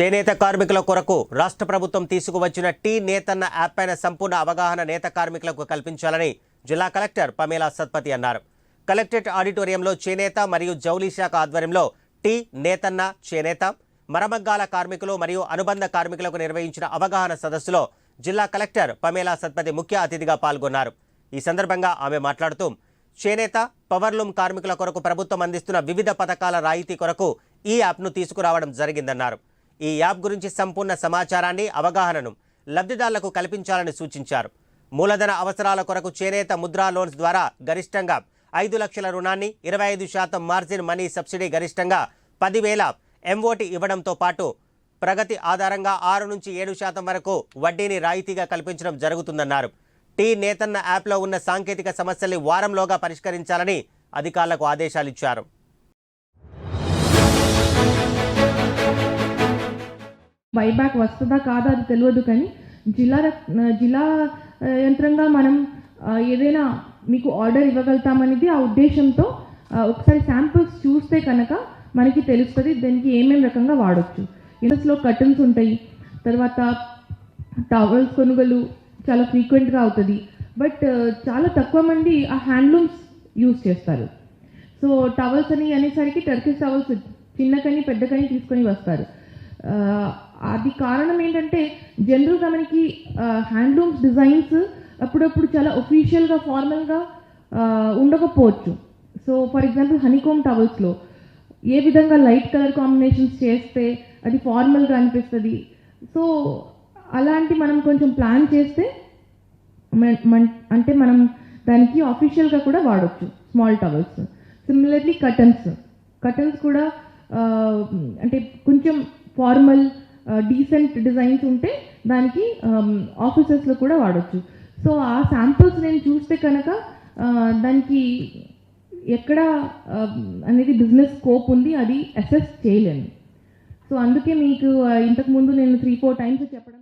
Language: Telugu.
చేనేత కార్మికుల కొరకు రాష్ట్ర ప్రభుత్వం తీసుకువచ్చిన టీ నేతన్న యాప్ పైన సంపూర్ణ అవగాహన నేత కార్మికులకు కల్పించాలని జిల్లా కలెక్టర్ పమేలా సత్పతి అన్నారు. కలెక్టరేట్ ఆడిటోరియంలో చేనేత మరియు జౌలీ శాఖ ఆధ్వర్యంలో టీ నేతన్న చేనేత మరమగ్గాల కార్మికులు మరియు అనుబంధ కార్మికులకు నిర్వహించిన అవగాహన సదస్సులో జిల్లా కలెక్టర్ పమేలా సత్పతి ముఖ్య అతిథిగా పాల్గొన్నారు. ఈ సందర్భంగా ఆమె మాట్లాడుతూ చేనేత పవర్లూమ్ కార్మికుల కొరకు ప్రభుత్వం అందిస్తున్న వివిధ పథకాల రాయితీ కొరకు ఈ యాప్ను తీసుకురావడం జరిగిందన్నారు. ఈ యాప్ గురించి సంపూర్ణ సమాచారాన్ని అవగాహనను లబ్ధిదారులకు కల్పించాలని సూచించారు. మూలధన అవసరాల కొరకు చేనేత ముద్రా లోన్స్ ద్వారా గరిష్టంగా ఐదు లక్షల రుణాన్ని ఇరవై ఐదు శాతం మార్జిన్ మనీ సబ్సిడీ గరిష్టంగా పదివేల ఎంఓటి ఇవ్వడంతో పాటు ప్రగతి ఆధారంగా ఆరు నుంచి ఏడు శాతం వరకు వడ్డీని రాయితీగా కల్పించడం జరుగుతుందన్నారు. టీ నేతన్న యాప్లో ఉన్న సాంకేతిక సమస్యల్ని వారంలోగా పరిష్కరించాలని అధికారులకు ఆదేశాలిచ్చారు. బైబ్యాక్ వస్తుందా కాదా అది తెలియదు కానీ జిల్లా రక్- జిల్లా యంత్రంగా మనం ఏదైనా మీకు ఆర్డర్ ఇవ్వగలుగుతామనేది ఆ ఉద్దేశంతో ఒకసారి శాంపుల్స్ చూస్తే కనుక మనకి తెలుస్తుంది దానికి ఏమేమి రకంగా వాడచ్చు. ఇండస్లో కర్టన్స్ ఉంటాయి తర్వాత టవల్స్ కొనుగోలు చాలా ఫ్రీక్వెంట్గా అవుతుంది బట్ చాలా తక్కువ మంది ఆ హ్యాండ్లూమ్స్ యూస్ చేస్తారు. సో టవల్స్ అని అనేసరికి టర్కిష్ టవల్స్ పెద్ద కానీ తీసుకొని వస్తారు. అది కారణం ఏంటంటే జనరల్గా మనకి హ్యాండ్లూమ్స్ డిజైన్స్ అప్పుడప్పుడు చాలా ఒఫీషియల్గా ఫార్మల్గా ఉండకపోవచ్చు. సో ఫర్ ఎగ్జాంపుల్ హనీకోమ్ టవల్స్లో ఏ విధంగా లైట్ కలర్ కాంబినేషన్స్ చేస్తే అది ఫార్మల్గా అనిపిస్తుంది? సో అలాంటి మనం కొంచెం ప్లాన్ చేస్తే అంటే మనం దానికి ఆఫీషియల్గా కూడా వాడచ్చు small towels similarly cottons cottons కూడా అంటే కొంచెం ఫార్మల్ డీసెంట్ డిజైన్స్ ఉంటే దానికి um, ఆఫీసెస్లో కూడా వాడచ్చు. సో ఆ శాంపుల్స్ నేను చూస్తే కనుక దానికి ఎక్కడ um, అనేది బిజినెస్ స్కోప్ ఉంది అది అసెస్ చేయలేను. సో అందుకే మీకు uh, ఇంతకుముందు నేను త్రీ ఫోర్ టైమ్స్ చెప్పడం